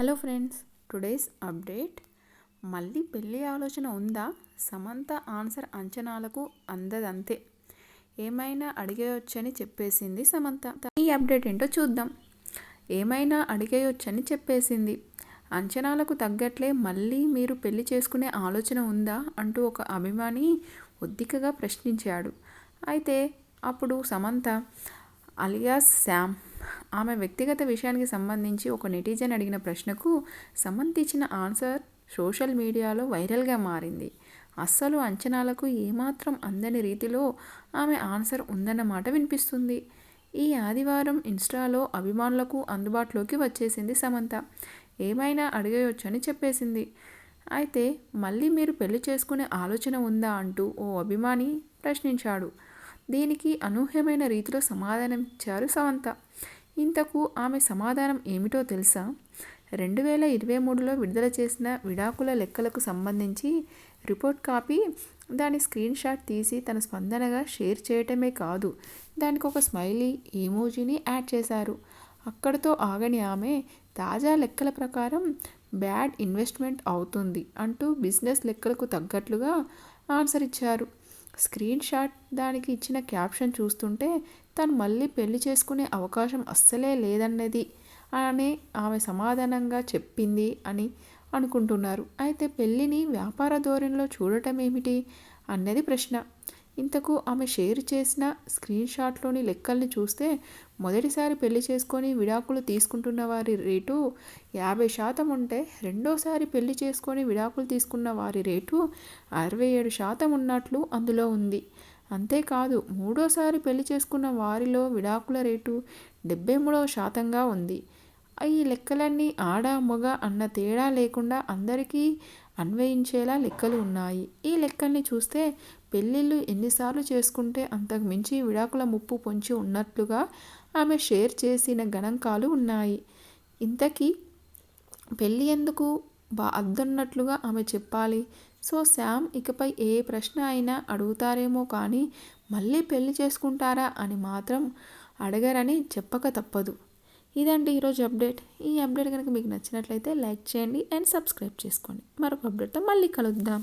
Hello friends today's update. మళ్ళీ పెళ్ళి ఆలోచన ఉందా? సమంత ఆన్సర్ అంచనాలకు అందదంతే. ఏమైనా అడిగేయొచ్చని చెప్పేసింది సమంత. ఈ అప్డేట్ ఏంటో చూద్దాం. ఏమైనా అడిగేయొచ్చని చెప్పేసింది. అంచనాలకు తగ్గట్లే మళ్ళీ మీరు పెళ్ళి చేసుకునే ఆలోచన ఉందా? అంటూ ఒక అభిమాని ఒద్దికగా ప్రశ్నించాడు. అయితే అప్పుడు సమంత అలియాస్ శామ్ ఆమె వ్యక్తిగత విషయానికి సంబంధించి ఒక నెటిజన్ అడిగిన ప్రశ్నకు సమంత్ ఇచ్చిన ఆన్సర్ సోషల్ మీడియాలో వైరల్గా మారింది. అస్సలు అంచనాలకు ఏమాత్రం అందని రీతిలో ఆమె ఆన్సర్ ఉందన్నమాట వినిపిస్తుంది. ఈ ఆదివారం ఇన్స్టాలో అభిమానులకు అందుబాటులోకి వచ్చేసింది సమంత. ఏమైనా అడిగేయొచ్చని చెప్పేసింది. అయితే మళ్ళీ మీరు పెళ్ళి చేసుకునే ఆలోచన ఉందా అంటూ ఓ అభిమాని ప్రశ్నించాడు. దీనికి అనూహ్యమైన రీతిలో సమాధానం ఇచ్చారు సమంత. ఇంతకు ఆమె సమాధానం ఏమిటో తెలుసా? రెండు వేల ఇరవై మూడులో విడుదల చేసిన విడాకుల లెక్కలకు సంబంధించి రిపోర్ట్ కాపీ దాని స్క్రీన్ షాట్ తీసి తన స్పందనగా షేర్ చేయటమే కాదు దానికి ఒక స్మైలీ ఈమోజీని యాడ్ చేశారు. అక్కడితో ఆగని ఆమె తాజా లెక్కల ప్రకారం బ్యాడ్ ఇన్వెస్ట్మెంట్ అవుతుంది అంటూ బిజినెస్ లెక్కలకు తగ్గట్లుగా ఆన్సర్ ఇచ్చారు. స్క్రీన్ షాట్ దానికి ఇచ్చిన క్యాప్షన్ చూస్తుంటే తను మళ్ళీ పెళ్ళి చేసుకునే అవకాశం అస్సలే లేదన్నది అని ఆమె సమాధానంగా చెప్పింది అని అనుకుంటున్నారు. అయితే పెళ్ళిని వ్యాపార ధోరణిలో చూడటం ఏమిటి అన్నది ప్రశ్న. ఇంతకు ఆమె షేర్ చేసిన స్క్రీన్ షాట్లోని లెక్కల్ని చూస్తే మొదటిసారి పెళ్ళి చేసుకొని విడాకులు తీసుకుంటున్న వారి రేటు యాభై శాతం ఉంటే రెండోసారి పెళ్ళి చేసుకొని విడాకులు తీసుకున్న వారి రేటు అరవై ఏడు శాతం ఉన్నట్లు అందులో ఉంది. అంతేకాదు మూడోసారి పెళ్ళి చేసుకున్న వారిలో విడాకుల రేటు డెబ్బై మూడవ శాతంగా ఉంది. ఈ లెక్కలన్నీ ఆడ మగ అన్న తేడా లేకుండా అందరికీ అన్వయించేలా లెక్కలు ఉన్నాయి. ఈ లెక్కల్ని చూస్తే పెళ్ళిళ్ళు ఎన్నిసార్లు చేసుకుంటే అంతకు మించి విడాకుల ముప్పు పొంచి ఉన్నట్లుగా ఆమె షేర్ చేసిన గణాంకాలు ఉన్నాయి. ఇంతకీ పెళ్ళి ఎందుకు బా అద్దన్నట్లుగా ఆమె చెప్పాలి? సో శామ్ ఇకపై ఏ ప్రశ్న అయినా అడుగుతారేమో కానీ మళ్ళీ పెళ్ళి చేసుకుంటారా అని మాత్రం అడగరని చెప్పక తప్పదు. ఇదండి ఈరోజు అప్డేట్. ఈ అప్డేట్ కనుక మీకు నచ్చినట్లయితే లైక్ చేయండి అండ్ సబ్స్క్రైబ్ చేసుకోండి. మరొక అప్డేట్తో మళ్ళీ కలుద్దాం.